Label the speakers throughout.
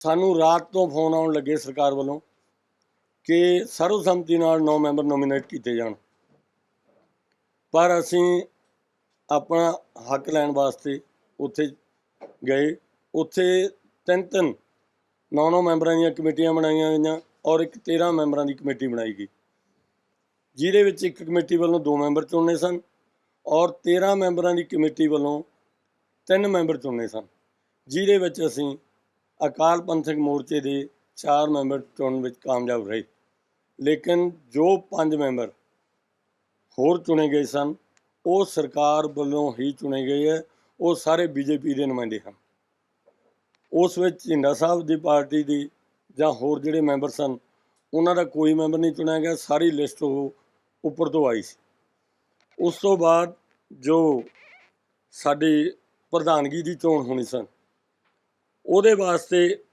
Speaker 1: ਸਾਨੂੰ ਰਾਤ ਤੋਂ ਫੋਨ ਆਉਣ ਲੱਗੇ ਸਰਕਾਰ ਵੱਲੋਂ ਕਿ ਸਰਵਸੰਮਤੀ ਨਾਲ 9 ਮੈਂਬਰ ਨੋਮੀਨੇਟ ਕੀਤੇ ਜਾਣ। ਪਰ ਅਸੀਂ ਆਪਣਾ ਹੱਕ ਲੈਣ ਵਾਸਤੇ ਉੱਥੇ ਗਏ। ਉੱਥੇ ਤਿੰਨ ਤਿੰਨ ਨੌ ਨੌ ਮੈਂਬਰਾਂ ਦੀਆਂ ਕਮੇਟੀਆਂ ਬਣਾਈਆਂ ਗਈਆਂ ਔਰ ਇੱਕ 13 ਮੈਂਬਰਾਂ ਦੀ ਕਮੇਟੀ ਬਣਾਈ ਗਈ। ਜਿਹਦੇ ਵਿੱਚ ਇੱਕ ਕਮੇਟੀ ਵੱਲੋਂ ਦੋ ਮੈਂਬਰ ਚੁਣਨੇ ਸਨ ਔਰ 13 ਮੈਂਬਰਾਂ ਦੀ ਕਮੇਟੀ ਵੱਲੋਂ ਤਿੰਨ ਮੈਂਬਰ ਚੁਣਨੇ ਸਨ। ਜਿਹਦੇ ਵਿੱਚ ਅਸੀਂ ਅਕਾਲ ਪੰਥਕ ਮੋਰਚੇ ਦੇ ਚਾਰ ਮੈਂਬਰ ਚੁਣਨ ਵਿੱਚ ਕਾਮਯਾਬ ਰਹੇ। ਲੇਕਿਨ ਜੋ ਪੰਜ ਮੈਂਬਰ ਹੋਰ ਚੁਣੇ ਗਏ ਸਨ, ਉਹ ਸਰਕਾਰ ਵੱਲੋਂ ਹੀ ਚੁਣੇ ਗਏ ਹੈ। ਉਹ ਸਾਰੇ ਬੀਜੇਪੀ ਦੇ ਨੁਮਾਇੰਦੇ ਹਨ। ਉਸ ਵਿੱਚ ਝਿੰਡਾ ਸਾਹਿਬ ਦੀ ਪਾਰਟੀ ਦੀ ਜਾਂ ਹੋਰ ਜਿਹੜੇ ਮੈਂਬਰ ਸਨ, ਉਹਨਾਂ ਦਾ ਕੋਈ ਮੈਂਬਰ ਨਹੀਂ ਚੁਣਿਆ ਗਿਆ। ਸਾਰੀ ਲਿਸਟ ਉਹ ਉੱਪਰ ਤੋਂ ਆਈ ਸੀ। ਉਸ ਤੋਂ ਬਾਅਦ ਜੋ ਸਾਡੀ ਪ੍ਰਧਾਨਗੀ ਦੀ ਚੋਣ ਹੋਣੀ ਸਨ ਉਹਦੇ ਵਾਸਤੇ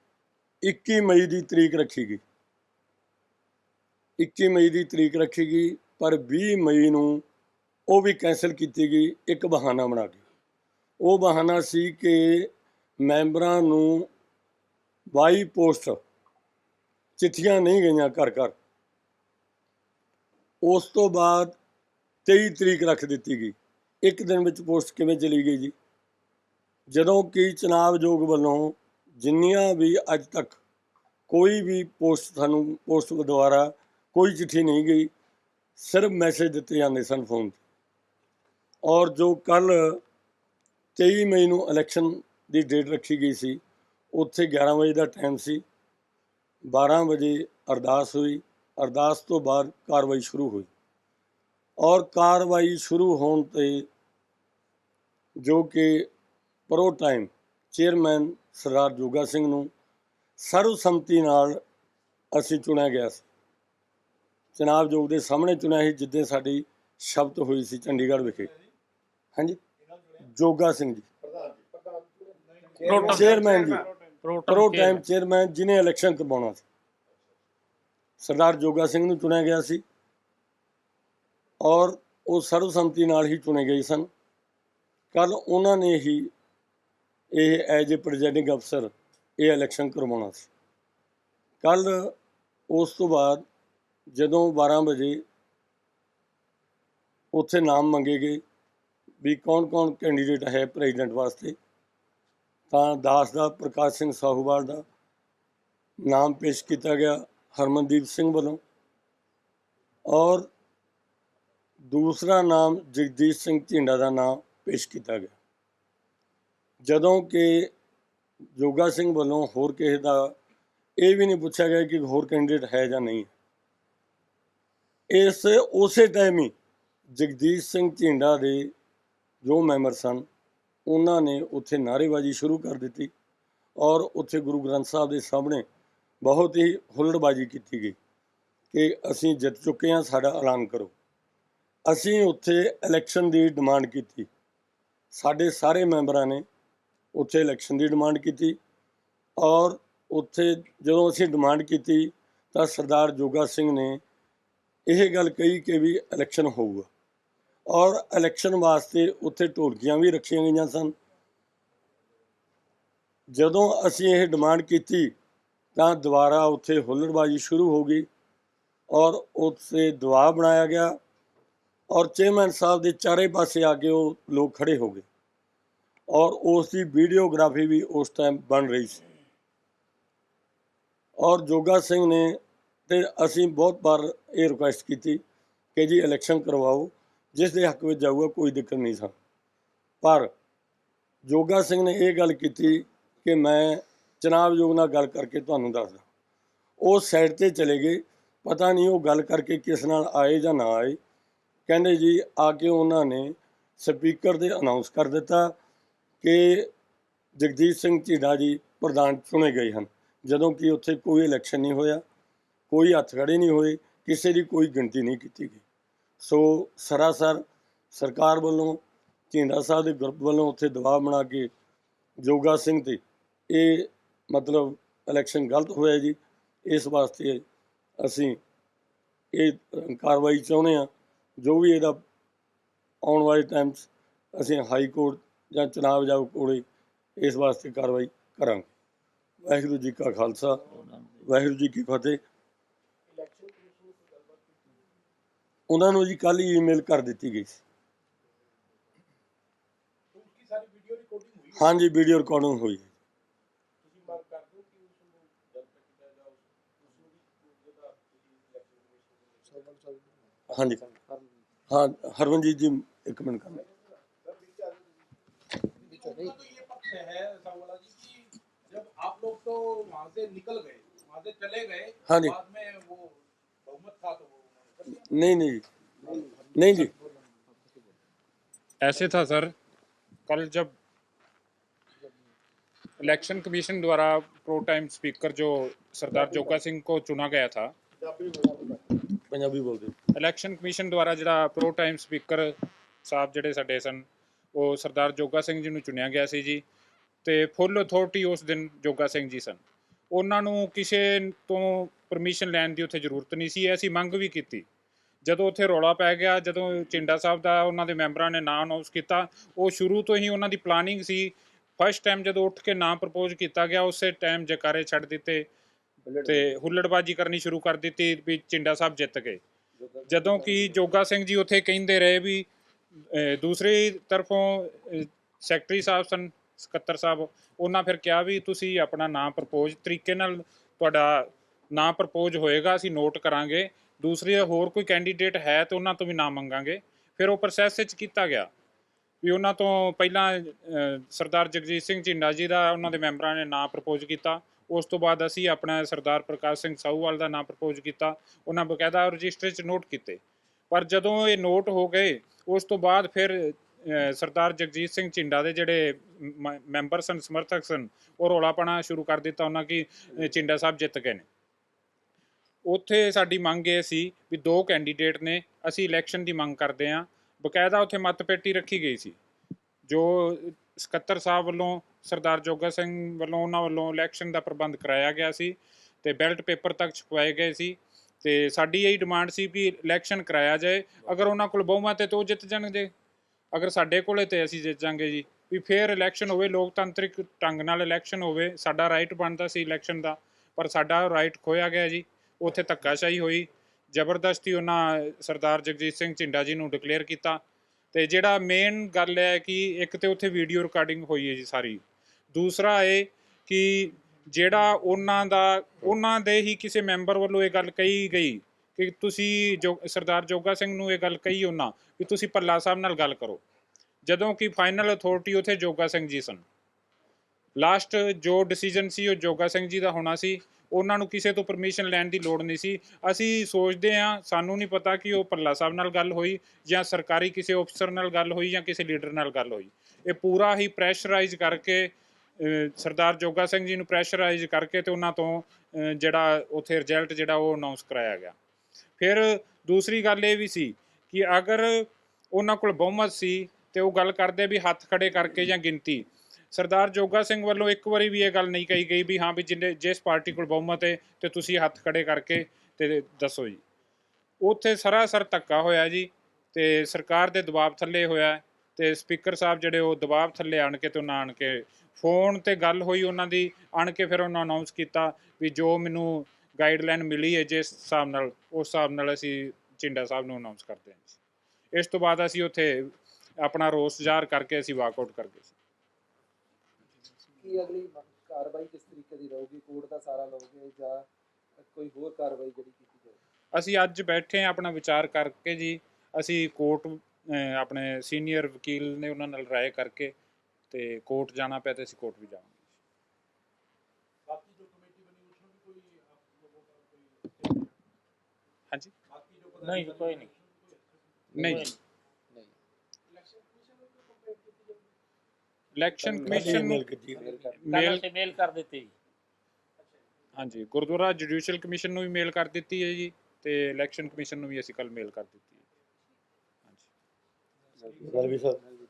Speaker 1: 21 ਮਈ ਦੀ ਤਰੀਕ ਰੱਖੀ ਗਈ। 21 ਮਈ ਦੀ ਤਰੀਕ ਰੱਖੀ ਗਈ, ਪਰ 20 ਮਈ ਨੂੰ ਉਹ ਵੀ ਕੈਂਸਲ ਕੀਤੀ ਗਈ, ਇੱਕ ਬਹਾਨਾ ਬਣਾ ਕੇ। ਉਹ ਬਹਾਨਾ ਸੀ ਕਿ ਮੈਂਬਰਾਂ ਨੂੰ ਬਾਈ ਪੋਸਟ ਚਿੱਠੀਆਂ ਨਹੀਂ ਗਈਆਂ ਘਰ ਘਰ। ਉਸ ਤੋਂ ਬਾਅਦ 23 ਤਰੀਕ ਰੱਖ ਦਿੱਤੀ ਗਈ। ਇੱਕ ਦਿਨ ਵਿੱਚ ਪੋਸਟ ਕਿਵੇਂ ਚਲੀ ਗਈ ਜੀ? ਜਦੋਂ ਕਿ ਚੁਣਾਵ ਜੋਗ ਵੱਲੋਂ ਜਿੰਨੀਆਂ ਵੀ ਅੱਜ ਤੱਕ ਕੋਈ ਵੀ ਪੋਸਟ ਸਾਨੂੰ, ਪੋਸਟ ਦੁਆਰਾ ਕੋਈ ਚਿੱਠੀ ਨਹੀਂ ਗਈ, ਸਿਰਫ ਮੈਸੇਜ ਦਿੱਤੇ ਜਾਂਦੇ ਸਨ ਫੋਨ ਤੇ। ਔਰ ਜੋ ਕੱਲ 23 ਮਈ ਨੂੰ ਇਲੈਕਸ਼ਨ ਦੀ ਡੇਟ ਰੱਖੀ ਗਈ ਸੀ, ਉੱਥੇ 11 ਵਜੇ ਦਾ ਟਾਈਮ ਸੀ 12 ਵਜੇ ਅਰਦਾਸ ਹੋਈ, ਅਰਦਾਸ ਤੋਂ ਬਾਅਦ ਕਾਰਵਾਈ ਸ਼ੁਰੂ ਹੋਈ। ਔਰ ਕਾਰਵਾਈ ਸ਼ੁਰੂ ਹੋਣ ਤੇ ਜੋ ਕਿ ਪ੍ਰੋ ਟਾਈਮ ਚੇਅਰਮੈਨ ਸਰਦਾਰ ਜੋਗਾ ਸਿੰਘ ਨੂੰ ਸਰਵਸੰਮਤੀ ਨਾਲ ਅਸੀਂ ਚੁਣਿਆ ਗਿਆ ਸੀ। ਚੁਣਾਵ ਜੋਗ ਦੇ ਸਾਹਮਣੇ ਚੁਣਿਆ ਸੀ, ਜਿੱਦੇ ਸਾਡੀ ਸ਼ਬਦ ਹੋਈ ਸੀ ਚੰਡੀਗੜ੍ਹ ਵਿਖੇ। ਹਾਂਜੀ? ਜੋਗਾ Singh ji. Chairman ji. Pro time chairman ਜਿਨੇ ਇਲੈਕਸ਼ਨ ਕਰਵਾਉਣਾ ਸੀ। ਸਰਦਾਰ ਜੋਗਾ ਸਿੰਘ ਨੂੰ ਚੁਣਿਆ ਗਿਆ ਸੀ ਔਰ ਉਹ ਸਰਵਸੰਮਤੀ ਨਾਲ ਹੀ ਚੁਣੇ ਗਏ ਸਨ। ਕੱਲ ਉਹਨਾਂ ਨੇ ਹੀ ਇਹ ਐਜ ਏ ਪ੍ਰੈਜ਼ਾਈਡਿੰਗ ਅਫਸਰ ਇਹ ਇਲੈਕਸ਼ਨ ਕਰਵਾਉਣਾ ਸੀ। ਕੱਲ ਉਸ ਤੋਂ ਬਾਅਦ ਜਦੋਂ 12 ਵਜੇ ਉੱਥੇ ਨਾਮ ਮੰਗੇ ਗਏ ਵੀ ਕੌਣ-ਕੌਣ ਕੈਂਡੀਡੇਟ ਹੈ ਪ੍ਰੈਜ਼ੀਡੈਂਟ ਵਾਸਤੇ, ਤਾਂ ਦਾਸ ਦਾ, ਪ੍ਰਕਾਸ਼ ਸਿੰਘ ਸਾਹੂਵਾਲ ਦਾ ਨਾਮ ਪੇਸ਼ ਕੀਤਾ ਗਿਆ ਹਰਮਨਦੀਪ ਸਿੰਘ ਵੱਲੋਂ। ਔਰ ਦੂਸਰਾ ਨਾਮ ਜਗਦੀਸ਼ ਸਿੰਘ ਝਿੰਡਾ ਦਾ ਨਾਮ ਪੇਸ਼ ਕੀਤਾ ਗਿਆ। ਜਦੋਂ ਕਿ ਜੋਗਾ ਸਿੰਘ ਵੱਲੋਂ ਹੋਰ ਕਿਸੇ ਦਾ ਇਹ ਵੀ ਨਹੀਂ ਪੁੱਛਿਆ ਗਿਆ ਕਿ ਹੋਰ ਕੈਂਡੀਡੇਟ ਹੈ ਜਾਂ ਨਹੀਂ। ਇਸ, ਉਸੇ ਟਾਈਮ ਹੀ ਜਗਦੀਸ਼ ਸਿੰਘ ਝਿੰਡਾ ਦੇ ਜੋ ਮੈਂਬਰ ਸਨ, ਉਹਨਾਂ ਨੇ ਉੱਥੇ ਨਾਅਰੇਬਾਜ਼ੀ ਸ਼ੁਰੂ ਕਰ ਦਿੱਤੀ ਔਰ ਉੱਥੇ ਗੁਰੂ ਗ੍ਰੰਥ ਸਾਹਿਬ ਦੇ ਸਾਹਮਣੇ ਬਹੁਤ ਹੀ ਹੁੱਲੜਬਾਜ਼ੀ ਕੀਤੀ ਗਈ ਕਿ ਅਸੀਂ ਜਿੱਤ ਚੁੱਕੇ ਹਾਂ, ਸਾਡਾ ਐਲਾਨ ਕਰੋ। ਅਸੀਂ ਉੱਥੇ ਇਲੈਕਸ਼ਨ ਦੀ ਡਿਮਾਂਡ ਕੀਤੀ। ਸਾਡੇ ਸਾਰੇ ਮੈਂਬਰਾਂ ਨੇ ਉੱਥੇ ਇਲੈਕਸ਼ਨ ਦੀ ਡਿਮਾਂਡ ਕੀਤੀ ਔਰ ਉੱਥੇ ਜਦੋਂ ਅਸੀਂ ਡਿਮਾਂਡ ਕੀਤੀ ਤਾਂ ਸਰਦਾਰ ਜੋਗਾ ਸਿੰਘ ਨੇ ਇਹ ਗੱਲ ਕਹੀ ਕਿ ਵੀ ਇਲੈਕਸ਼ਨ ਹੋਊਗਾ ਔਰ ਇਲੈਕਸ਼ਨ ਵਾਸਤੇ ਉੱਥੇ ਢੋਲਕੀਆਂ ਵੀ ਰੱਖੀਆਂ ਗਈਆਂ ਸਨ। ਜਦੋਂ ਅਸੀਂ ਇਹ ਡਿਮਾਂਡ ਕੀਤੀ ਤਾਂ ਦੁਬਾਰਾ ਉੱਥੇ ਹੁੱਲੜਬਾਜ਼ੀ ਸ਼ੁਰੂ ਹੋ ਗਈ ਔਰ ਉੱਥੇ ਦਬਾਅ ਬਣਾਇਆ ਗਿਆ ਔਰ ਚੇਅਰਮੈਨ ਸਾਹਿਬ ਦੇ ਚਾਰੇ ਪਾਸੇ ਆ ਕੇ ਉਹ ਲੋਕ ਖੜੇ ਹੋ ਗਏ। ਔਰ ਉਸ ਦੀ ਵੀਡੀਓਗ੍ਰਾਫੀ ਵੀ ਉਸ ਟਾਈਮ ਬਣ ਰਹੀ ਸੀ। ਔਰ ਜੋਗਾ ਸਿੰਘ ਨੇ ਤੇ ਅਸੀਂ ਬਹੁਤ ਵਾਰ ਇਹ ਰਿਕੁਐਸਟ ਕੀਤੀ ਕਿ ਜੀ ਇਲੈਕਸ਼ਨ ਕਰਵਾਓ, ਜਿਸ ਦੇ ਹੱਕ ਵਿੱਚ ਜਾਊਗਾ, ਕੋਈ ਦਿੱਕਤ ਨਹੀਂ ਸਾ ਪਰ ਜੋਗਾ ਸਿੰਘ ਨੇ ਇਹ ਗੱਲ ਕੀਤੀ ਕਿ ਮੈਂ ਚਨਾਬ ਯੋਗ ਨਾਲ ਗੱਲ ਕਰਕੇ ਤੁਹਾਨੂੰ ਦੱਸਦਾ ਉਹ ਸਾਈਡ ਤੇ ਚਲੇ ਗਏ, ਪਤਾ ਨਹੀਂ ਉਹ ਗੱਲ ਕਰਕੇ ਕਿਸ ਨਾਲ ਆਏ ਜਾਂ ਨਾ ਆਏ। ਕਹਿੰਦੇ ਜੀ, ਆ ਕੇ ਉਹਨਾਂ ਨੇ ਸਪੀਕਰ 'ਤੇ ਅਨਾਉਂਸ ਕਰ ਦਿੱਤਾ। ਕਿ ਜਗਜੀਤ ਸਿੰਘ ਝੀੜਾ ਜੀ ਪ੍ਰਧਾਨ ਚੁਣੇ ਗਏ ਹਨ। ਜਦੋਂ ਕਿ ਉੱਥੇ ਕੋਈ ਇਲੈਕਸ਼ਨ ਨਹੀਂ ਹੋਇਆ, ਕੋਈ ਹੱਥ ਖੜੇ ਨਹੀਂ ਹੋਏ, ਕਿਸੇ ਦੀ ਕੋਈ ਗਿਣਤੀ ਨਹੀਂ ਕੀਤੀ ਗਈ। ਸੋ ਸਰਾਸਰ ਸਰਕਾਰ ਵੱਲੋਂ ਝਿੰਡਾ ਸਾਹਿਬ ਦੇ ਗਰੁੱਪ ਵੱਲੋਂ ਉੱਥੇ ਦਬਾਅ ਬਣਾ ਕੇ ਜੋਗਾ ਸਿੰਘ ਤੇ ਇਹ ਮਤਲਬ ਇਲੈਕਸ਼ਨ ਗਲਤ ਹੋਇਆ ਜੀ। ਇਸ ਵਾਸਤੇ ਅਸੀਂ ਇਹ ਕਾਰਵਾਈ ਚਾਹੁੰਦੇ ਆ ਜੋ ਵੀ ਇਹਦਾ ਆਉਣ ਵਾਲੇ ਟਾਈਮ 'ਚ ਅਸੀਂ ਹਾਈ ਕੋਰਟ ਜਾਂ ਚੁਣਾਵ ਜਾਗ ਕੋਲੇ ਇਸ ਵਾਸਤੇ ਕਾਰਵਾਈ ਕਰਾਂਗੇ। ਵਾਹਿਗੁਰੂ ਜੀ ਕਾ ਖਾਲਸਾ, ਵਾਹਿਗੁਰੂ ਜੀ ਕੀ ਫਤਿਹ। ਉਹਨਾਂ ਨੂੰ ਜੀ ਕੱਲ ਹੀ ਈਮੇਲ ਕਰ ਦਿੱਤੀ ਗਈ ਸੀ। ਹਾਂਜੀ ਵੀਡੀਓ ਰਿਕਾਰਡਿੰਗ ਹੋਈ
Speaker 2: ਹੈ।
Speaker 1: ਹਾਂਜੀ। ਹਾਂ ਹਰਮਨਜੀਤ ਜੀ, ਇੱਕ ਮਿੰਟ। ਕਰਨਾ ਕਰ
Speaker 2: तो ये पक्ष है सावला जी कि जब आप लोग तो वहां से निकल गए वहां से चले गए
Speaker 1: हाँ जी।
Speaker 2: बाद में वो बहुमत था तो वो उन्होंने कर दिया।
Speaker 1: ਨਹੀਂ ਨਹੀਂ ਜੀ ਨਹੀਂ ਜੀ
Speaker 3: ऐसे था सर कल जब इलेक्शन कमीशन द्वारा प्रो टाइम स्पीकर जो सरदार जोगा सिंह को चुना गया था
Speaker 1: ਪੰਜਾਬੀ ਬੋਲਦੇ
Speaker 3: ਇਲੈਕਸ਼ਨ ਕਮਿਸ਼ਨ ਦੁਆਰਾ ਜਿਹੜਾ ਪ੍ਰੋ ਟਾਈਮ ਸਪੀਕਰ ਸਾਹਿਬ ਜਿਹੜੇ ਸਾਡੇ ਸਨ ਉਹ ਸਰਦਾਰ ਜੋਗਾ ਸਿੰਘ ਜੀ ਨੂੰ ਚੁਣਿਆ ਗਿਆ ਸੀ ਜੀ ਤੇ ਫੁੱਲ ਅਥਾਰਟੀ ਉਸ ਦਿਨ ਜੋਗਾ ਸਿੰਘ ਜੀ ਸਨ। ਉਹਨਾਂ ਨੂੰ ਕਿਸੇ ਤੋਂ ਪਰਮਿਸ਼ਨ ਲੈਣ ਦੀ ਉੱਥੇ ਜ਼ਰੂਰਤ ਨਹੀਂ ਸੀ ਅਸੀਂ ਮੰਗ ਵੀ ਕੀਤੀ। ਜਦੋਂ ਉੱਥੇ ਰੌਲਾ ਪੈ ਗਿਆ, ਜਦੋਂ ਚਿੰਡਾ ਸਾਹਿਬ ਦਾ ਉਹਨਾਂ ਦੇ ਮੈਂਬਰਾਂ ਨੇ ਨਾਂ ਅਨਾਉਂਸ ਕੀਤਾ, ਉਹ ਸ਼ੁਰੂ ਤੋਂ ਹੀ ਉਹਨਾਂ ਦੀ ਪਲਾਨਿੰਗ ਸੀ। ਫਸਟ ਟਾਈਮ ਜਦੋਂ ਉੱਠ ਕੇ ਨਾਂ ਪ੍ਰਪੋਜ਼ ਕੀਤਾ ਗਿਆ, ਉਸੇ ਟਾਈਮ ਜਕਾਰੇ ਛੱਡ ਦਿੱਤੇ ਤੇ ਹੁੱਲੜਬਾਜੀ ਕਰਨੀ ਸ਼ੁਰੂ ਕਰ ਦਿੱਤੀ ਵੀ ਚਿੰਡਾ ਸਾਹਿਬ ਜਿੱਤ ਗਏ। ਜਦੋਂ ਕਿ ਜੋਗਾ ਸਿੰਘ ਜੀ ਉੱਥੇ ਕਹਿੰਦੇ ਰਹੇ ਵੀ ਦੂਸਰੀ ਤਰਫੋਂ ਸੈਕਟਰੀ ਸਾਹਿਬ ਸਨ, ਸਕੱਤਰ ਸਾਹਿਬ, ਉਹਨਾਂ ਫਿਰ ਕਿਹਾ ਵੀ ਤੁਸੀਂ ਆਪਣਾ ਨਾਮ ਪ੍ਰਪੋਜ਼, ਤਰੀਕੇ ਨਾਲ ਤੁਹਾਡਾ ਨਾਮ ਪ੍ਰਪੋਜ਼ ਹੋਏਗਾ, ਅਸੀਂ ਨੋਟ ਕਰਾਂਗੇ। ਦੂਸਰੀ, ਹੋਰ ਕੋਈ ਕੈਂਡੀਡੇਟ ਹੈ ਤਾਂ ਉਹਨਾਂ ਤੋਂ ਵੀ ਨਾਮ ਮੰਗਾਂਗੇ। ਫਿਰ ਉਹ ਪ੍ਰੋਸੈਸ ਵਿੱਚ ਕੀਤਾ ਗਿਆ ਵੀ ਉਹਨਾਂ ਤੋਂ ਪਹਿਲਾਂ ਸਰਦਾਰ ਜਗਜੀਤ ਸਿੰਘ ਝਿੰਡਾ ਜੀ ਦਾ ਉਹਨਾਂ ਦੇ ਮੈਂਬਰਾਂ ਨੇ ਨਾਮ ਪ੍ਰਪੋਜ਼ ਕੀਤਾ। ਉਸ ਤੋਂ ਬਾਅਦ ਅਸੀਂ ਆਪਣਾ ਸਰਦਾਰ ਪ੍ਰਕਾਸ਼ ਸਿੰਘ ਸਾਹੂਵਾਲ ਦਾ ਨਾਮ ਪ੍ਰਪੋਜ਼ ਕੀਤਾ। ਉਹਨਾਂ ਬਕਾਇਦਾ ਰਜਿਸਟਰ 'ਚ ਨੋਟ ਕੀਤੇ। ਪਰ ਜਦੋਂ ਇਹ ਨੋਟ ਹੋ ਗਏ ਉਸ ਤੋਂ ਬਾਅਦ ਫਿਰ ਸਰਦਾਰ ਜਗਜੀਤ ਸਿੰਘ ਝਿੰਡਾ ਦੇ ਜਿਹੜੇ ਮ- ਮੈਂਬਰ ਸਨ, ਸਮਰਥਕ ਸਨ, ਉਹ ਰੌਲਾ ਪਾਉਣਾ ਸ਼ੁਰੂ ਕਰ ਦਿੱਤਾ ਉਹਨਾਂ ਕਿ ਝਿੰਡਾ ਸਾਹਿਬ ਜਿੱਤ ਗਏ ਨੇ। ਉੱਥੇ ਸਾਡੀ ਮੰਗ ਇਹ ਸੀ ਵੀ ਦੋ ਕੈਂਡੀਡੇਟ ਨੇ, ਅਸੀਂ ਇਲੈਕਸ਼ਨ ਦੀ ਮੰਗ ਕਰਦੇ ਹਾਂ। ਬਕਾਇਦਾ ਉੱਥੇ ਮਤਪੇਟੀ ਰੱਖੀ ਗਈ ਸੀ। ਜੋ ਸਕੱਤਰ ਸਾਹਿਬ ਵੱਲੋਂ, ਸਰਦਾਰ ਜੋਗਾ ਸਿੰਘ ਵੱਲੋਂ ਉਹਨਾਂ ਵੱਲੋਂ ਇਲੈਕਸ਼ਨ ਦਾ ਪ੍ਰਬੰਧ ਕਰਾਇਆ ਗਿਆ ਸੀ ਤੇ ਬੈਲਟ ਪੇਪਰ ਤੱਕ ਛਪਵਾਏ ਗਏ ਸੀ। ਤੇ ਸਾਡੀ ਇਹੀ ਡਿਮਾਂਡ ਸੀ ਵੀ ਇਲੈਕਸ਼ਨ ਕਰਾਇਆ ਜਾਏ। ਅਗਰ ਉਹਨਾਂ ਕੋਲ ਬਹੁਮਤ ਹੈ ਤਾਂ ਉਹ ਜਿੱਤ ਜਾਣਗੇ। ਅਗਰ ਸਾਡੇ ਕੋਲੇ ਤੇ ਅਸੀਂ ਜਿੱਤ ਜਾਾਂਗੇ ਜੀ। ਵੀ ਫੇਰ ਇਲੈਕਸ਼ਨ ਹੋਵੇ, ਲੋਕਤੰਤਰਿਕ ਢੰਗ ਨਾਲ ਇਲੈਕਸ਼ਨ ਹੋਵੇ, ਸਾਡਾ ਰਾਈਟ ਬਣਦਾ ਸੀ ਇਲੈਕਸ਼ਨ ਦਾ, ਪਰ ਸਾਡਾ ਰਾਈਟ ਖੋਇਆ ਗਿਆ ਜੀ। ਉੱਥੇ ਧੱਕਾਸ਼ਾਹੀ ਹੋਈ। ਜ਼ਬਰਦਸਤੀ ਉਹਨਾਂ ਸਰਦਾਰ ਜਗਜੀਤ ਸਿੰਘ ਝਿੰਡਾ ਜੀ ਨੂੰ ਡਿਕਲੇਅਰ ਕੀਤਾ। ਤੇ ਜਿਹੜਾ ਮੇਨ ਗੱਲ ਹੈ ਕਿ ਇੱਕ ਤੇ ਉੱਥੇ ਵੀਡੀਓ ਰਿਕਾਰਡਿੰਗ ਹੋਈ ਹੈ ਜੀ ਸਾਰੀ। ਦੂਸਰਾ ਇਹ ਕਿ ਜਿਹੜਾ ਉਹਨਾਂ ਦਾ, ਉਹਨਾਂ ਦੇ ਹੀ ਕਿਸੇ ਮੈਂਬਰ ਵੱਲੋਂ ਇਹ ਗੱਲ ਕਹੀ ਗਈ ਕਿ ਤੁਸੀਂ ਜੋ, ਸਰਦਾਰ ਜੋਗਾ ਸਿੰਘ ਨੂੰ ਇਹ ਗੱਲ ਕਹੀ ਉਹਨਾਂ ਕਿ ਤੁਸੀਂ ਭੱਲਾ ਸਾਹਿਬ ਨਾਲ ਗੱਲ ਕਰੋ। ਜਦੋਂ ਕਿ ਫਾਈਨਲ ਅਥਾਰਟੀ ਉੱਥੇ ਜੋਗਾ ਸਿੰਘ ਜੀ ਸਨ। ਲਾਸਟ ਜੋ ਡਿਸੀਜਨ ਸੀ ਉਹ ਜੋਗਾ ਸਿੰਘ ਜੀ ਦਾ ਹੋਣਾ ਸੀ। ਉਹਨਾਂ ਨੂੰ ਕਿਸੇ ਤੋਂ ਪਰਮਿਸ਼ਨ ਲੈਣ ਦੀ ਲੋੜ ਨਹੀਂ ਸੀ। ਅਸੀਂ ਸੋਚਦੇ ਹਾਂ, ਸਾਨੂੰ ਨਹੀਂ ਪਤਾ ਕਿ ਉਹ ਭੱਲਾ ਸਾਹਿਬ ਨਾਲ ਗੱਲ ਹੋਈ ਜਾਂ ਸਰਕਾਰੀ ਕਿਸੇ ਅਫਸਰ ਨਾਲ ਗੱਲ ਹੋਈ ਜਾਂ ਕਿਸੇ ਲੀਡਰ ਨਾਲ ਗੱਲ ਹੋਈ। ਇਹ ਪੂਰਾ ਹੀ ਪ੍ਰੈਸ਼ਰਾਈਜ਼ ਕਰਕੇ ਸਰਦਾਰ ਜੋਗਾ ਸਿੰਘ ਜੀ ਨੂੰ ਪ੍ਰੈਸ਼ਰਾਈਜ਼ ਕਰਕੇ ਤੇ ਉਹਨਾਂ ਤੋਂ ਜਿਹੜਾ ਉੱਥੇ ਰਿਜ਼ਲਟ ਜਿਹੜਾ ਉਹ ਅਨਾਉਂਸ ਕਰਾਇਆ ਗਿਆ। ਫਿਰ ਦੂਸਰੀ ਗੱਲ ਇਹ ਵੀ ਸੀ ਕਿ ਅਗਰ ਉਹਨਾਂ ਕੋਲ ਬਹੁਮਤ ਸੀ ਤੇ ਉਹ ਗੱਲ ਕਰਦੇ ਵੀ ਹੱਥ ਖੜੇ ਕਰਕੇ ਜਾਂ ਗਿਣਤੀ, ਸਰਦਾਰ ਜੋਗਾ ਸਿੰਘ ਵੱਲੋਂ ਇੱਕ ਵਾਰੀ ਵੀ ਇਹ ਗੱਲ ਨਹੀਂ ਕਹੀ ਗਈ ਵੀ ਹਾਂ ਵੀ ਜਿੰਨੇ, ਜਿਸ ਪਾਰਟੀ ਕੋਲ ਬਹੁਮਤ ਹੈ ਤੇ ਤੁਸੀਂ ਹੱਥ ਖੜੇ ਕਰਕੇ ਤੇ ਦੱਸੋ ਜੀ। ਉੱਥੇ ਸਰਾਸਰ ਧੱਕਾ ਹੋਇਆ ਜੀ ਤੇ ਸਰਕਾਰ ਦੇ ਦਬਾਅ ਥੱਲੇ ਹੋਇਆ। ਤੇ ਸਪੀਕਰ ਸਾਹਿਬ ਜਿਹੜੇ ਉਹ ਦਬਾਅ ਥੱਲੇ ਆਣ ਕੇ ਤੇ ਉਹਨਾਂ ਆਣ ਕੇ ਫੋਨ ਤੇ ਗੱਲ ਹੋਈ ਉਹਨਾਂ ਦੀ ਆਣ ਕੇ ਫਿਰ ਉਹਨਾਂ ਅਨਾਉਂਸ ਕੀਤਾ ਵੀ ਜੋ ਮੈਨੂੰ ਗਾਈਡਲਾਈਨ ਮਿਲੀ ਹੈ ਜਿਸ ਹਿਸਾਬ ਨਾਲ ਉਸ ਹਿਸਾਬ ਨਾਲ ਅਸੀਂ ਚਿੰਡਾ ਸਾਹਿਬ ਨੂੰ ਅਨਾਉਂਸ ਕਰਦੇ ਹਾਂ ਇਸ ਤੋਂ ਬਾਅਦ ਅਸੀਂ ਉੱਥੇ ਆਪਣਾ ਰੋਸ ਜ਼ਾਹਰ ਕਰਕੇ ਅਸੀਂ ਵਾਕਆਊਟ ਕਰ ਗਏ ਸੀ।
Speaker 4: ਕੀ ਅਗਲੀ ਮ- ਕਾਰਵਾਈ ਕਿਸ ਤਰੀਕੇ ਦੀ ਰਹੂਗੀ? ਕੋਰਟ ਦਾ ਸਾਰਾ ਲਓਗੇ ਜਾਂ ਕੋਈ ਹੋਰ ਕਾਰਵਾਈ ਜਿਹੜੀ ਕੀਤੀ ਜਾਵੇ
Speaker 3: ਅਸੀਂ ਅੱਜ ਬੈਠੇ ਹਾਂ ਆਪਣਾ ਵਿਚਾਰ ਕਰਕੇ ਜੀ। ਅਸੀਂ ਕੋਰਟ ਆਪਣੇ ਸੀਨੀਅਰ ਵਕੀਲ ਨੇ ਉਹਨਾਂ ਨਾਲ ਰਾਏ ਕਰਕੇ ਤੇ ਕੋਰਟ ਜਾਣਾ ਪਿਆ ਤੇ ਅਸੀਂ ਕੋਰਟ ਵੀ ਜਾਵਾਂਗੇ। ਹਾਂਜੀ? ਇਲੈਕਸ਼ਨ ਕਮਿਸ਼ਨ ਨੂੰ
Speaker 4: ਮੇਲ
Speaker 5: ਤੇ
Speaker 3: ਮੇਲ
Speaker 5: ਕਰ ਦਿੱਤੀ
Speaker 3: ਹਾਂਜੀ ਗੁਰਦੁਆਰਾ ਜੁਡੀਸ਼ੀਅਲ ਕਮਿਸ਼ਨ ਨੂੰ ਵੀ ਮੇਲ ਕਰ ਦਿੱਤੀ ਹੈ ਜੀ ਤੇ ਇਲੈਕਸ਼ਨ ਕਮਿਸ਼ਨ ਨੂੰ ਵੀ ਅਸੀਂ ਕੱਲ ਮੇਲ ਕਰ ਦਿੱਤੀ
Speaker 1: ਰਣਵੀਰ ਸਾਹਿਬ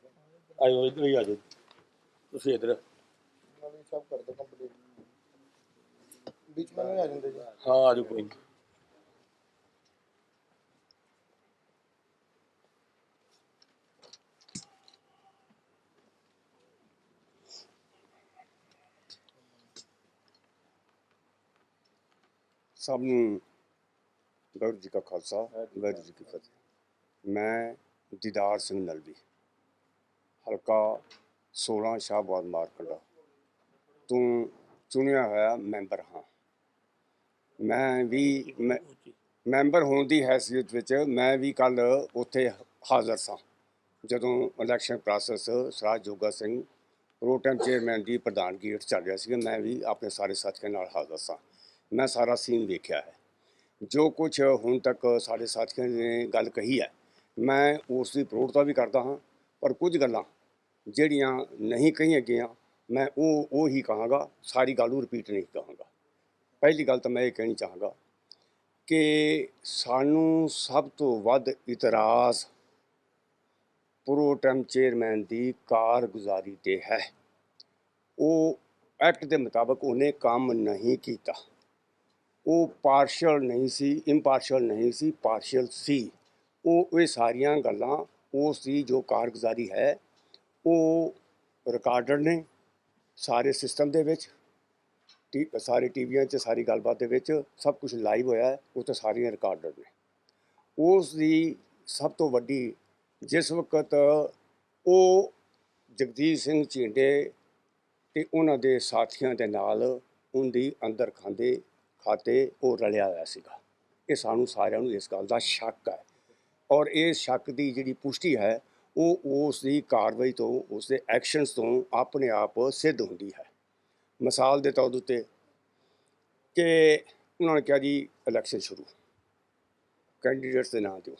Speaker 1: ਆਇਓ ਇੱਧਰ ਹੀ ਆ ਜਾਓ। ਤੁਸੀਂ ਇੱਧਰ।
Speaker 4: ਨਵੀਂ ਸਭ ਕਰ ਦੋ ਕੰਪਲੀਟ ਵਿੱਚ ਮੈਂ ਆ ਜਾਂਦੇ ਜੀ।
Speaker 1: ਹਾਂ ਆ ਜਾਓ ਕੋਈ ਨਹੀਂ
Speaker 5: ਸਭ ਨੂੰ ਵਾਹਿਗੁਰੂ ਜੀ ਕਾ ਖਾਲਸਾ ਵਾਹਿਗੁਰੂ ਜੀ ਕੀ ਫਤਿਹ। ਮੈਂ ਦੀਦਾਰ ਸਿੰਘ ਨਲਵੀ। ਹਲਕਾ 16 ਸ਼ਾਹਬਾਦ ਮਾਰਕੰਡਾ। ਤੋਂ ਚੁਣਿਆ ਹੋਇਆ ਮੈਂਬਰ ਹਾਂ। ਮੈਂ ਵੀ ਮੈਂ- ਮੈਂਬਰ ਹੋਣ ਦੀ ਹੈਸੀਅਤ ਵਿੱਚ ਮੈਂ ਵੀ ਕੱਲ ਉੱਥੇ ਹਾਜ਼ਰ ਸਾਂ। ਜਦੋਂ ਇਲੈਕਸ਼ਨ ਪ੍ਰੋਸੈਸ ਸਰਾਜ ਜੋਗਾ ਸਿੰਘ ਪ੍ਰੋਟੈਮ ਚੇਅਰਮੈਨ ਦੀ ਪ੍ਰਧਾਨਗੀ ਹੇਠ ਚੱਲ ਰਿਹਾ ਸੀ ਮੈਂ ਵੀ ਆਪਣੇ ਸਾਰੇ ਸਾਥੀਆਂ ਨਾਲ ਹਾਜ਼ਰ ਸਾਂ। ਮੈਂ ਸਾਰਾ ਸੀਨ ਵੇਖਿਆ ਹੈ। ਜੋ ਕੁਝ ਹੁਣ ਤੱਕ ਸਾਡੇ ਸਾਥੀਆਂ ਨੇ ਗੱਲ ਕਹੀ ਹੈ ਮੈਂ ਉਸ ਦੀ ਪ੍ਰੋੜਤਾ ਵੀ ਕਰਦਾ ਹਾਂ, ਪਰ ਕੁਝ ਗੱਲਾਂ ਜਿਹੜੀਆਂ ਨਹੀਂ ਕਹੀਆਂ ਗਈਆਂ, ਮੈਂ ਉਹ ਉਹ ਹੀ ਕਹਾਂਗਾ, ਸਾਰੀ ਗੱਲ ਨੂੰ ਰਿਪੀਟ ਨਹੀਂ ਕਹਾਂਗਾ। ਪਹਿਲੀ ਗੱਲ ਤਾਂ ਮੈਂ ਇਹ ਕਹਿਣੀ ਚਾਹਾਂਗਾ ਕਿ ਸਾਨੂੰ ਸਭ ਤੋਂ ਵੱਧ ਇਤਰਾਜ਼ ਪ੍ਰੋਟੈਮ ਚੇਅਰਮੈਨ ਦੀ ਕਾਰਗੁਜ਼ਾਰੀ ਤੇ ਹੈ। ਉਹ ਐਕਟ ਦੇ ਮੁਤਾਬਕ ਉਹਨੇ ਕੰਮ ਨਹੀਂ ਕੀਤਾ। ਉਹ ਪਾਰਸ਼ਲ ਨਹੀਂ ਸੀ ਇੰਪਾਰਸ਼ਲ ਨਹੀਂ ਸੀ ਪਾਰਸ਼ਲ ਸੀ। ਉਹ, ਇਹ ਸਾਰੀਆਂ ਗੱਲਾਂ ਉਸ ਦੀ ਜੋ ਕਾਰਗੁਜ਼ਾਰੀ ਹੈ, ਉਹ ਰਿਕਾਰਡਡ ਨੇ ਸਾਰੇ ਸਿਸਟਮ ਦੇ ਵਿੱਚ, ਟੀ, ਸਾਰੇ ਟੀਵੀਆਂ 'ਚ, ਸਾਰੀ ਗੱਲਬਾਤ ਦੇ ਵਿੱਚ ਸਭ ਕੁਝ ਲਾਈਵ ਹੋਇਆ ਉਹ ਤਾਂ ਸਾਰੀਆਂ ਰਿਕਾਰਡਡ ਨੇ। ਉਸ ਦੀ ਸਭ ਤੋਂ ਵੱਡੀ ਜਿਸ ਵਕਤ ਉਹ ਜਗਦੀਸ਼ ਸਿੰਘ ਝਿੰਡੇ ਤੇ ਉਹਨਾਂ ਦੇ ਸਾਥੀਆਂ ਦੇ ਨਾਲ ਉਹਦੀ ਅੰਦਰ ਖਾਂਦੇ ਖਾਤੇ ਉਹ ਰਲਿਆ ਹੋਇਆ ਸੀਗਾ। ਇਹ ਸਾਨੂੰ ਸਾਰਿਆਂ ਨੂੰ ਇਸ ਗੱਲ ਦਾ ਸ਼ੱਕ ਹੈ। ਔਰ ਇਹ ਸ਼ੱਕ ਦੀ ਜਿਹੜੀ ਪੁਸ਼ਟੀ ਹੈ, ਉਹ ਉਸ ਦੀ ਕਾਰਵਾਈ ਤੋਂ, ਉਸ ਦੇ ਐਕਸ਼ਨਸ ਤੋਂ ਆਪਣੇ ਆਪ ਸਿੱਧ ਹੁੰਦੀ ਹੈ। ਮਿਸਾਲ ਦੇ ਤੌਰ ਉੱਤੇ ਕਿ ਉਹਨਾਂ ਨੇ ਕਿਹਾ ਜੀ ਇਲੈਕਸ਼ਨ ਸ਼ੁਰੂ। ਕੈਂਡੀਡੇਟਸ ਦੇ ਨਾਂ ਦਿਓ।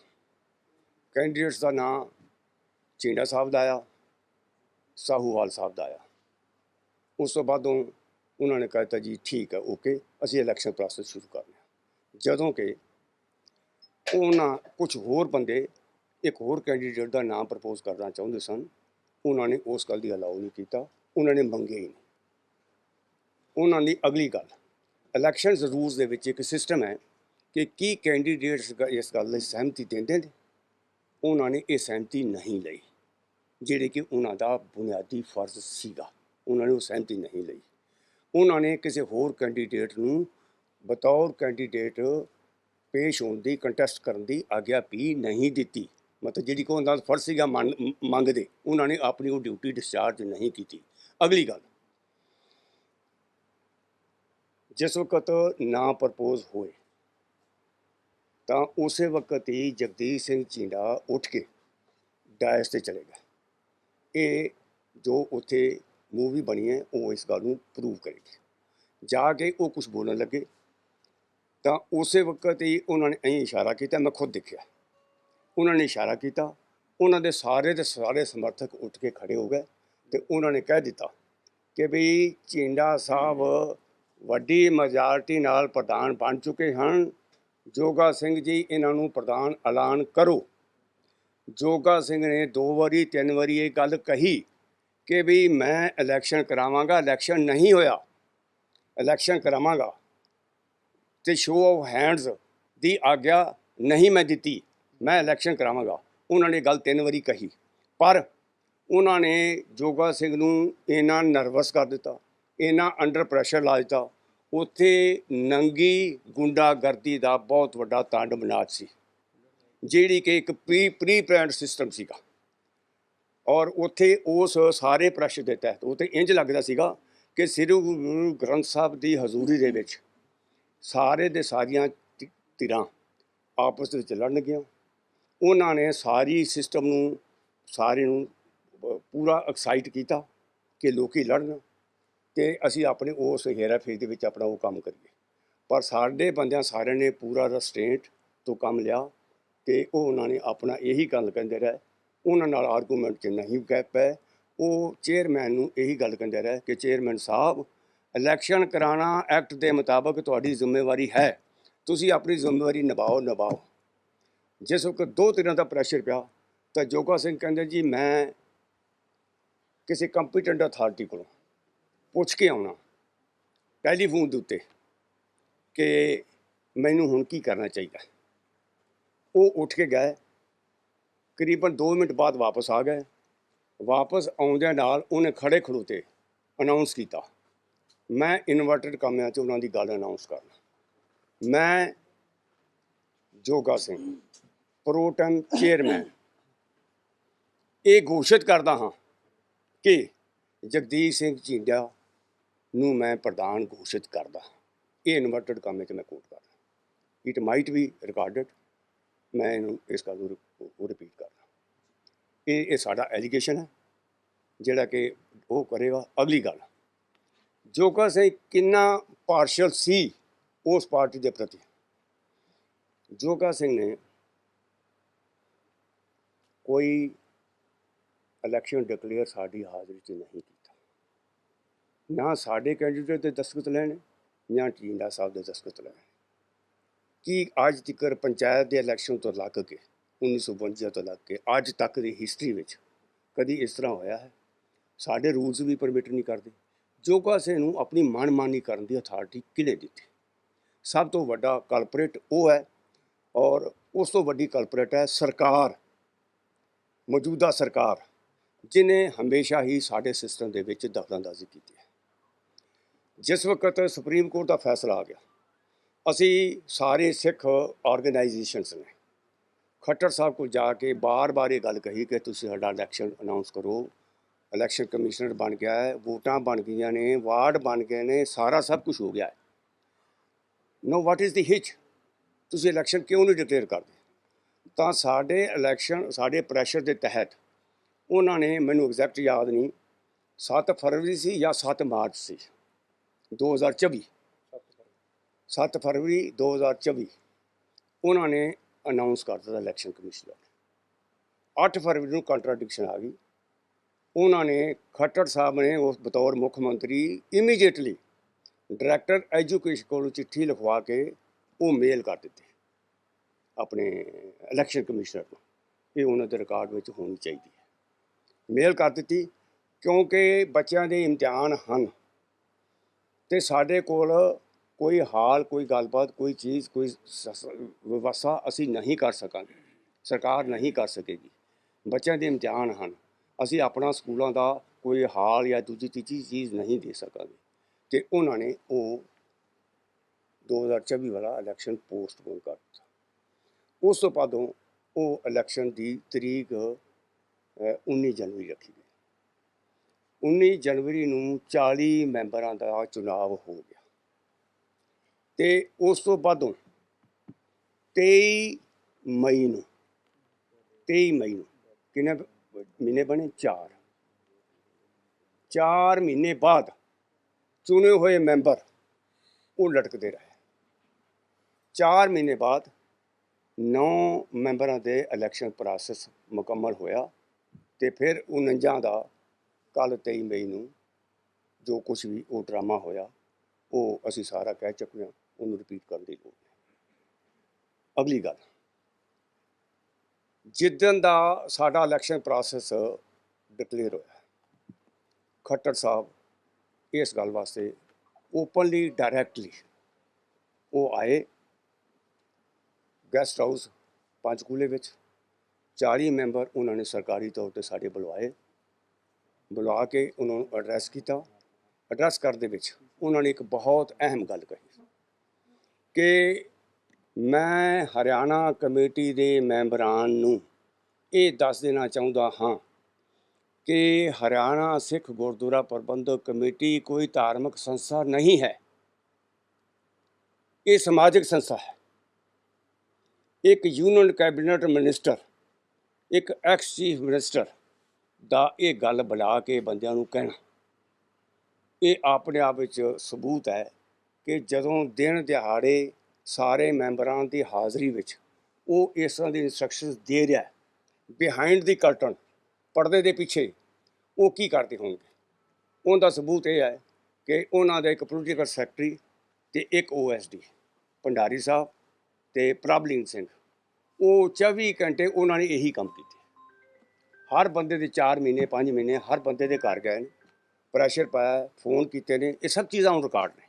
Speaker 5: ਕੈਂਡੀਡੇਟਸ ਦਾ ਨਾਂ ਚੀਂਡਾ ਸਾਹਿਬ ਦਾ ਆਇਆ, ਸਾਹੂਵਾਲ ਸਾਹਿਬ ਦਾ ਆਇਆ। ਉਸ ਤੋਂ ਬਾਅਦੋਂ ਉਹਨਾਂ ਨੇ ਕਹਿਤਾ ਜੀ, ਠੀਕ ਹੈ ਓਕੇ ਅਸੀਂ ਇਲੈਕਸ਼ਨ ਪ੍ਰੋਸੈਸ ਸ਼ੁਰੂ ਕਰਨਾ ਹੈ ਜਦੋਂ ਕਿ ਉਹਨਾਂ ਕੁਝ ਹੋਰ ਬੰਦੇ ਇੱਕ ਹੋਰ ਕੈਂਡੀਡੇਟ ਦਾ ਨਾਮ ਪ੍ਰਪੋਜ਼ ਕਰਨਾ ਚਾਹੁੰਦੇ ਸਨ। ਉਹਨਾਂ ਨੇ ਉਸ ਗੱਲ ਦੀ ਅਲਾਉ ਨਹੀਂ ਕੀਤਾ। ਉਹਨਾਂ ਨੇ ਮੰਗੇ ਹੀ ਨਹੀਂ। ਉਹਨਾਂ ਦੀ ਅਗਲੀ ਗੱਲ ਇਲੈਕਸ਼ਨ ਰੂਲਸ ਦੇ ਵਿੱਚ ਇੱਕ ਸਿਸਟਮ ਹੈ ਕਿ ਕੀ ਕੈਂਡੀਡੇਟਸ ਇਸ ਗੱਲ ਲਈ ਸਹਿਮਤੀ ਦਿੰਦੇ ਨੇ? ਉਹਨਾਂ ਨੇ ਇਹ ਸਹਿਮਤੀ ਨਹੀਂ ਲਈ, ਜਿਹੜੇ ਕਿ ਉਹਨਾਂ ਦਾ ਬੁਨਿਆਦੀ ਫਰਜ਼ ਸੀਗਾ। ਉਹਨਾਂ ਨੇ ਉਹ ਸਹਿਮਤੀ ਨਹੀਂ ਲਈ। ਉਹਨਾਂ ਨੇ ਕਿਸੇ ਹੋਰ ਕੈਂਡੀਡੇਟ ਨੂੰ ਬਤੌਰ ਕੈਂਡੀਡੇਟ ਪੇਸ਼ ਹੋਣ ਦੀ ਕੰਟੈਸਟ ਕਰਨ ਦੀ ਆਗਿਆ ਵੀ ਨਹੀਂ ਦਿੱਤੀ। ਮਤਲਬ ਜਿਹੜੀ ਕੋ ਉਹਨਾਂ ਦਾ ਫਰਜ਼ ਸੀਗਾ ਮੰਨ- ਮੰਗਦੇ, ਉਹਨਾਂ ਨੇ ਆਪਣੀ ਉਹ ਡਿਊਟੀ ਡਿਸਚਾਰਜ ਨਹੀਂ ਕੀਤੀ। ਅਗਲੀ ਗੱਲ। ਜਿਸ ਵਕਤ ਨਾ ਪ੍ਰਪੋਜ਼ ਹੋਏ, ਤਾਂ ਉਸੇ ਵਕਤ ਹੀ ਜਗਦੀਸ਼ ਸਿੰਘ ਚਿੰਡਾ ਉੱਠ ਕੇ ਡਾਇਸ ਤੇ ਚਲੇ ਗਏ। ਇਹ ਜੋ ਉੱਥੇ ਮੂਵੀ ਬਣੀ ਹੈ, ਉਹ ਇਸ ਗੱਲ ਨੂੰ ਪ੍ਰੂਵ ਕਰੇਗੀ। ਜਾ ਕੇ ਉਹ ਕੁਝ ਬੋਲਣ ਲੱਗੇ। ਤਾਂ ਉਸੇ ਵਕਤ ਹੀ ਉਹਨਾਂ ਨੇ ਐਂ ਇਸ਼ਾਰਾ ਕੀਤਾ, ਮੈਂ ਖੁਦ ਦੇਖਿਆ। ਉਹਨਾਂ ਨੇ ਇਸ਼ਾਰਾ ਕੀਤਾ, ਉਹਨਾਂ ਦੇ ਸਾਰੇ ਦੇ ਸਾਰੇ ਸਮਰਥਕ ਉੱਠ ਕੇ ਖੜੇ ਹੋ ਗਏ ਤੇ ਉਹਨਾਂ ਨੇ ਕਹਿ ਦਿੱਤਾ ਕਿ ਵੀ ਚਿੰਡਾ ਸਾਹਿਬ ਵੱਡੀ ਮੈਜੋਰਟੀ ਨਾਲ ਪ੍ਰਧਾਨ ਬਣ ਚੁੱਕੇ ਹਨ। ਜੋਗਾ ਸਿੰਘ ਜੀ, ਇਹਨਾਂ ਨੂੰ ਪ੍ਰਧਾਨ ਐਲਾਨ ਕਰੋ। ਜੋਗਾ ਸਿੰਘ ਨੇ ਦੋ ਵਾਰੀ, ਤਿੰਨ ਵਾਰੀ ਇਹ ਗੱਲ ਕਹੀ ਕਿ ਵੀ ਮੈਂ ਇਲੈਕਸ਼ਨ ਕਰਾਵਾਂਗਾ ਇਲੈਕਸ਼ਨ ਨਹੀਂ ਹੋਇਆ। ਇਲੈਕਸ਼ਨ ਕਰਾਵਾਂਗਾ। ਤੇ ਸ਼ੋਅ ਆਫ ਹੈਂਡਸ ਦੀ ਆਗਿਆ ਨਹੀਂ ਮੈਂ ਦਿੱਤੀ। ਮੈਂ ਇਲੈਕਸ਼ਨ ਕਰਾਵਾਂਗਾ। ਉਹਨਾਂ ਨੇ ਗੱਲ ਤਿੰਨ ਵਾਰੀ ਕਹੀ। ਪਰ ਉਹਨਾਂ ਨੇ ਜੋਗਾ ਸਿੰਘ ਨੂੰ ਇੰਨਾ ਨਰਵਸ ਕਰ ਦਿੱਤਾ, ਇੰਨਾ ਅੰਡਰ ਪ੍ਰੈਸ਼ਰ ਲਾ ਦਿੱਤਾ। ਉੱਥੇ ਨੰਗੀ ਗੁੰਡਾਗਰਦੀ ਦਾ ਬਹੁਤ ਵੱਡਾ ਤਾਂਡਵ ਨਾਚ ਸੀ, ਜਿਹੜੀ ਕਿ ਇੱਕ ਪ੍ਰੀ ਪ੍ਰੀ ਪਲਾਨਡ ਸਿਸਟਮ ਸੀਗਾ। ਔਰ ਉੱਥੇ ਉਸ ਸਾਰੇ ਪ੍ਰੈਸ਼ਰ ਦੇ ਤਹਿਤ, ਉੱਥੇ ਇੰਜ ਲੱਗਦਾ ਸੀਗਾ ਕਿ ਸ੍ਰੀ ਗੁਰੂ ਗ੍ਰੰਥ ਸਾਹਿਬ ਦੀ ਹਜ਼ੂਰੀ ਦੇ ਵਿੱਚ ਸਾਰੇ ਦੇ ਸਾਰੀਆਂ ਧਿ- ਧਿਰਾਂ ਆਪਸ ਵਿੱਚ ਲੜਨਗੀਆਂ ਉਹਨਾਂ ਨੇ ਸਾਰੀ ਸਿਸਟਮ ਨੂੰ ਸਾਰੇ ਨੂੰ ਪੂਰਾ ਐਕਸਾਈਟ ਕੀਤਾ ਕਿ ਲੋਕੀ ਲੜਨ ਤੇ ਅਸੀਂ ਆਪਣੇ ਉਸ ਹੇਰਾਫੇਰੀ ਦੇ ਵਿੱਚ ਆਪਣਾ ਉਹ ਕੰਮ ਕਰੀਏ। ਪਰ ਸਾਡੇ ਬੰਦਿਆਂ ਸਾਰਿਆਂ ਨੇ ਪੂਰਾ ਰਸਟੇਂਟ ਤੋਂ ਕੰਮ ਲਿਆ ਤੇ ਉਹ ਉਹਨਾਂ ਨੇ ਆਪਣਾ ਇਹੀ ਗੱਲ ਕਹਿੰਦੇ ਰਹੇ। ਉਹਨਾਂ ਨਾਲ ਆਰਗੂਮੈਂਟ 'ਚ ਨਹੀਂ ਕਹਿ ਪਏ। ਉਹ ਚੇਅਰਮੈਨ ਨੂੰ ਇਹੀ ਗੱਲ ਕਹਿੰਦੇ ਰਹੇ ਕਿ ਚੇਅਰਮੈਨ ਸਾਹਿਬ ਇਲੈਕਸ਼ਨ ਕਰਾਉਣਾ ਐਕਟ ਦੇ ਮੁਤਾਬਕ ਤੁਹਾਡੀ ਜ਼ਿੰਮੇਵਾਰੀ ਹੈ। ਤੁਸੀਂ ਆਪਣੀ ਜ਼ਿੰਮੇਵਾਰੀ ਨਿਭਾਓ ਨਿਭਾਓ। ਜਿਸ ਵਕਤ ਦੋ ਤਿੰਨਾਂ ਦਾ ਪ੍ਰੈਸ਼ਰ ਪਿਆ, ਤਾਂ ਜੋਗਾ ਸਿੰਘ ਕਹਿੰਦੇ, ਜੀ, ਮੈਂ ਕਿਸੇ ਕੰਪੀਟੈਂਟ ਅਥਾਰਟੀ ਕੋਲੋਂ ਪੁੱਛ ਕੇ ਆਉਣਾ ਟੈਲੀਫੋਨ ਦੇ ਉੱਤੇ ਕਿ ਮੈਨੂੰ ਹੁਣ ਕੀ ਕਰਨਾ ਚਾਹੀਦਾ? ਉਹ ਉੱਠ ਕੇ ਗਏ। ਕਰੀਬਨ 2 ਮਿੰਟ ਬਾਅਦ ਵਾਪਸ ਆ ਗਏ। ਵਾਪਸ ਆਉਂਦਿਆਂ ਨਾਲ ਉਹਨੇ ਖੜੇ ਖੜੋਤੇ ਅਨਾਉਂਸ ਕੀਤਾ। ਮੈਂ ਇਨਵਰਟਡ ਕਾਮਿਆਂ 'ਚ ਉਹਨਾਂ ਦੀ ਗੱਲ ਅਨਾਉਂਸ ਕਰਨਾ ਮੈਂ ਜੋਗਾ ਸਿੰਘ ਪ੍ਰੋਟਮ ਚੇਅਰਮੈਨ ਇਹ ਘੋਸ਼ਿਤ ਕਰਦਾ ਹਾਂ ਕਿ ਜਗਦੀਸ਼ ਸਿੰਘ ਝੀਂਡਾ ਨੂੰ ਮੈਂ ਪ੍ਰਧਾਨ ਘੋਸ਼ਿਤ ਕਰਦਾ ਹਾਂ। ਇਹ ਇਨਵਰਟਡ ਕੰਮ 'ਚ ਮੈਂ ਕੋਟ ਕਰਦਾ ਇਟ ਮਾਈਟ ਵੀ ਰਿਕਾਰਡਡ ਮੈਂ ਇਹਨੂੰ ਇਸ ਗੱਲ ਨੂੰ ਰਿਪੀਟ ਕਰਦਾ ਇਹ ਇਹ ਸਾਡਾ ਐਜੂਕੇਸ਼ਨ ਹੈ, ਜਿਹੜਾ ਕਿ ਉਹ ਕਰੇਗਾ। ਅਗਲੀ ਗੱਲ। ਜੋਗਾ ਸਿੰਘ ਕਿੰਨਾ ਪਾਰਸ਼ਲ ਸੀ ਉਸ ਪਾਰਟੀ ਦੇ ਪ੍ਰਤੀ। ਜੋਗਾ ਸਿੰਘ ਨੇ, ਕੋਈ ਇਲੈਕਸ਼ਨ ਡਿਕਲੇਅਰ ਸਾਡੀ ਹਾਜ਼ਰੀ 'ਚ ਨਹੀਂ ਕੀਤਾ। ਨਾ ਸਾਡੇ ਕੈਂਡੀਡੇਟ ਦੇ ਦਸਤਖਤ ਲੈਣ ਜਾਂ ਟੀਂਡਾ ਸਾਹਿਬ ਦੇ ਦਸਤਖਤ ਲੈਣ। ਕੀ ਅੱਜ ਤੱਕ ਪੰਚਾਇਤ ਦੇ ਇਲੈਕਸ਼ਨ ਤੋਂ ਲੱਗ ਕੇ 1952 ਤੋਂ ਲੱਗ ਕੇ, ਅੱਜ ਤੱਕ ਦੀ ਹਿਸਟਰੀ ਵਿੱਚ ਕਦੀ ਇਸ ਤਰ੍ਹਾਂ ਹੋਇਆ ਹੈ? ਸਾਡੇ ਰੂਲਸ ਵੀ ਪਰਮਿਟ ਨਹੀਂ ਕਰਦੇ। ਜੋ ਕਿਸੇ ਨੂੰ ਆਪਣੀ ਮਨਮਾਨੀ ਕਰਨ ਦੀ ਅਥਾਰਟੀ ਕਿਹਨੇ ਦਿੱਤੀ? ਸਭ ਤੋਂ ਵੱਡਾ ਕਲਪਰੇਟ ਉਹ ਹੈ ਔਰ ਉਸ ਤੋਂ ਵੱਡੀ ਕਲਪਰੇਟ ਹੈ ਸਰਕਾਰ, ਮੌਜੂਦਾ ਸਰਕਾਰ ਜਿਨੇ ਹਮੇਸ਼ਾ ਹੀ ਸਾਡੇ ਸਿਸਟਮ ਦੇ ਵਿੱਚ ਦਖਲਅੰਦਾਜ਼ੀ ਕੀਤੀ ਹੈ। ਜਿਸ ਵਕਤ ਸੁਪਰੀਮ ਕੋਰਟ ਦਾ ਫੈਸਲਾ ਆ ਗਿਆ, ਅਸੀਂ ਸਾਰੇ ਸਿੱਖ ਆਰਗੇਨਾਈਜੇਸ਼ਨਸ ਨੇ, ਖੱਟਰ ਸਾਹਿਬ ਕੋਲ ਜਾ ਕੇ ਬਾਰ-ਬਾਰ ਇਹ ਗੱਲ ਕਹੀ ਕਿ ਤੁਸੀਂ ਸਾਡਾ ਇਲੈਕਸ਼ਨ ਅਨਾਉਂਸ ਕਰੋ ਇਲੈਕਸ਼ਨ ਕਮਿਸ਼ਨਰ ਬਣ ਗਿਆ ਹੈ, ਵੋਟਾਂ ਬਣ ਗਈਆਂ ਨੇ, ਵਾਰਡ ਬਣ ਗਏ ਨੇ, ਸਾਰਾ ਸਭ ਕੁਝ ਹੋ ਗਿਆ ਹੈ। ਨੋ ਵਾਟ ਇਜ਼ ਦੀ ਹਿਚ ਤੁਸੀਂ ਇਲੈਕਸ਼ਨ ਕਿਉਂ ਨਹੀਂ ਡਿਕਲੇਅਰ ਕਰਦੇ? ਤਾਂ ਸਾਡੇ ਇਲੈਕਸ਼ਨ ਸਾਡੇ ਪ੍ਰੈਸ਼ਰ ਦੇ ਤਹਿਤ ਉਹਨਾਂ ਨੇ ਮੈਨੂੰ ਐਗਜ਼ੈਕਟ ਯਾਦ ਨਹੀਂ 7 ਫਰਵਰੀ ਸੀ ਜਾਂ 7 ਮਾਰਚ ਸੀ? 2024 7 ਫਰਵਰੀ 2024 ਉਹਨਾਂ ਨੇ ਅਨਾਉਂਸ ਕਰ ਦਿੱਤਾ ਇਲੈਕਸ਼ਨ ਕਮਿਸ਼ਨ 8 ਫਰਵਰੀ ਨੂੰ ਕੰਟਰਾਡਿਕਸ਼ਨ ਆ ਗਈ। ਉਹਨਾਂ ਨੇ ਖੱਟੜ ਸਾਹਿਬ ਨੇ ਉਸ ਬਤੌਰ ਮੁੱਖ ਮੰਤਰੀ ਇਮੀਡੀਏਟਲੀ ਡਾਇਰੈਕਟਰ ਐਜੂਕੇਸ਼ਨ ਕੋਲ ਚਿੱਠੀ ਲਿਖਵਾ ਕੇ ਉਹ ਮੇਲ ਕਰ ਦਿੱਤੀ ਆਪਣੇ ਇਲੈਕਸ਼ਨ ਕਮਿਸ਼ਨਰ ਨੂੰ ਇਹ ਉਹਨਾਂ ਦੇ ਰਿਕਾਰਡ ਵਿੱਚ ਹੋਣੀ ਚਾਹੀਦੀ ਹੈ। ਮੇਲ ਕਰ ਦਿੱਤੀ ਕਿਉਂਕਿ ਬੱਚਿਆਂ ਦੇ ਇਮਤਿਹਾਨ ਹਨ ਤੇ ਸਾਡੇ ਕੋਲ ਕੋਈ ਹਾਲ, ਕੋਈ ਗੱਲਬਾਤ, ਕੋਈ ਚੀਜ਼, ਕੋਈ ਵਿਵਸਥਾ ਅਸੀਂ ਨਹੀਂ ਕਰ ਸਕਾਂਗੇ, ਸਰਕਾਰ ਨਹੀਂ ਕਰ ਸਕੇਗੀ। ਬੱਚਿਆਂ ਦੇ ਇਮਤਿਹਾਨ ਹਨ। ਅਸੀਂ ਆਪਣਾ ਸਕੂਲਾਂ ਦਾ ਕੋਈ ਹਾਲ ਜਾਂ ਦੂਜੀ ਤੀਜੀ ਚੀਜ਼ ਨਹੀਂ ਦੇ ਸਕਾਂਗੇ। ਤੇ ਉਹਨਾਂ ਨੇ ਉਹ 2024 ਵਾਲਾ ਇਲੈਕਸ਼ਨ ਪੋਸਟਪੋਨ ਕਰ ਦਿੱਤਾ। ਉਸ ਤੋਂ ਬਾਅਦੋਂ ਉਹ ਇਲੈਕਸ਼ਨ ਦੀ ਤਰੀਕ ਅ, 19 ਜਨਵਰੀ ਰੱਖੀ ਗਈ। 19 ਜਨਵਰੀ ਨੂੰ 40 ਮੈਂਬਰਾਂ ਦਾ ਚੁਣਾਵ ਹੋ ਗਿਆ। ਤੇ ਉਸ ਤੋਂ ਬਾਅਦੋਂ 23 ਮਈ ਨੂੰ 23 ਮਈ ਨੂੰ ਕਿੰਨੇ ਮਹੀਨੇ ਬਣੇ 4 4 ਮਹੀਨੇ ਬਾਅਦ ਚੁਣੇ ਹੋਏ ਮੈਂਬਰ ਉਹ ਲਟਕਦੇ ਰਹੇ। 4 ਮਹੀਨੇ ਬਾਅਦ 9 ਮੈਂਬਰਾਂ ਦੇ ਇਲੈਕਸ਼ਨ ਪ੍ਰੋਸੈਸ ਮੁਕੰਮਲ ਹੋਇਆ ਤੇ ਫਿਰ 49 ਦਾ ਕੱਲ 23 ਮਈ ਨੂੰ ਜੋ ਕੁਝ ਵੀ ਉਹ ਡਰਾਮਾ ਹੋਇਆ, ਉਹ ਅਸੀਂ ਸਾਰਾ ਕਹਿ ਚੁੱਕੇ ਹਾਂ, ਉਹਨੂੰ ਰਿਪੀਟ ਕਰਨ ਦੀ ਲੋੜ ਨਹੀਂ। ਅਗਲੀ ਗੱਲ। ਜਿੱਦਣ ਦਾ ਸਾਡਾ ਇਲੈਕਸ਼ਨ ਪ੍ਰੋਸੈਸ ਡਿਕਲੇਅਰ ਹੋਇਆ ਖੱਟਰ ਸਾਹਿਬ ਇਸ ਗੱਲ ਵਾਸਤੇ ਓਪਨਲੀ ਡਾਇਰੈਕਟਲੀ ਉਹ ਆਏ ਗੈਸਟ ਹਾਊਸ ਪੰਚਕੂਲੇ ਵਿੱਚ 40 ਮੈਂਬਰ ਉਹਨਾਂ ਨੇ ਸਰਕਾਰੀ ਤੌਰ ਤੇ ਸਾਡੇ ਬੁਲਵਾਏ, ਬੁਲਾ ਕੇ ਉਹਨਾਂ ਨੂੰ ਐਡਰੈਸ ਕੀਤਾ। ਐਡਰੈਸ ਕਰਦੇ ਵਿੱਚ ਉਹਨਾਂ ਨੇ ਇੱਕ ਬਹੁਤ ਅਹਿਮ ਗੱਲ ਕਹੀ ਕਿ ਮੈਂ ਹਰਿਆਣਾ ਕਮੇਟੀ ਦੇ ਮੈਂਬਰਾਂ ਨੂੰ ਇਹ ਦੱਸ ਦੇਣਾ ਚਾਹੁੰਦਾ ਹਾਂ ਕਿ ਹਰਿਆਣਾ ਸਿੱਖ ਗੁਰਦੁਆਰਾ ਪ੍ਰਬੰਧਕ ਕਮੇਟੀ ਕੋਈ ਧਾਰਮਿਕ ਸੰਸਥਾ ਨਹੀਂ ਹੈ। ਇਹ ਸਮਾਜਿਕ ਸੰਸਥਾ ਹੈ। ਇੱਕ ਯੂਨੀਅਨ ਕੈਬਨਿਟ ਮਿਨਿਸਟਰ, ਇੱਕ ਐਕਸ ਚੀਫ ਮਿਨਿਸਟਰ ਦਾ ਇਹ ਗੱਲ ਬੁਲਾ ਕੇ ਬੰਦਿਆਂ ਨੂੰ ਕਹਿਣਾ। ਇਹ ਆਪਣੇ ਆਪ ਵਿੱਚ ਸਬੂਤ ਹੈ ਕਿ ਜਦੋਂ ਦਿਨ ਦਿਹਾੜੇ ਸਾਰੇ ਮੈਂਬਰਾਂ ਦੀ ਹਾਜ਼ਰੀ ਵਿੱਚ ਉਹ ਇਸ ਤਰ੍ਹਾਂ ਦੀ ਇਨਸਟਰਕਸ਼ਨਸ ਦੇ ਰਿਹਾ ਹੈ। ਬਿਹਾਈਂਡ ਦੀ ਕਰਟਨ ਪਰਦੇ ਦੇ ਪਿੱਛੇ ਉਹ ਕੀ ਕਰਦੇ ਹੋਣਗੇ? ਉਹਦਾ ਸਬੂਤ ਇਹ ਹੈ ਕਿ ਉਹਨਾਂ ਦਾ ਇੱਕ ਪੋਲੀਟੀਕਲ ਸੈਕਟਰੀ ਤੇ ਇੱਕ ਓਐਸਡੀ ਭੰਡਾਰੀ ਸਾਹਿਬ ਤੇ ਪ੍ਰਭਲੀਨ ਸਿੰਘ। ਉਹ 24 ਘੰਟੇ ਉਹਨਾਂ ਨੇ ਇਹੀ ਕੰਮ ਕੀਤੇ। ਹਰ ਬੰਦੇ ਦੇ 4 ਮਹੀਨੇ 5 ਮਹੀਨੇ ਹਰ ਬੰਦੇ ਦੇ ਘਰ ਗਏ ਨੇ। ਪ੍ਰੈਸ਼ਰ ਪਾਇਆ ਫੋਨ ਕੀਤੇ ਨੇ, ਇਹ ਸਭ ਚੀਜ਼ਾਂ ਹੁਣ ਰਿਕਾਰਡ ਨੇ।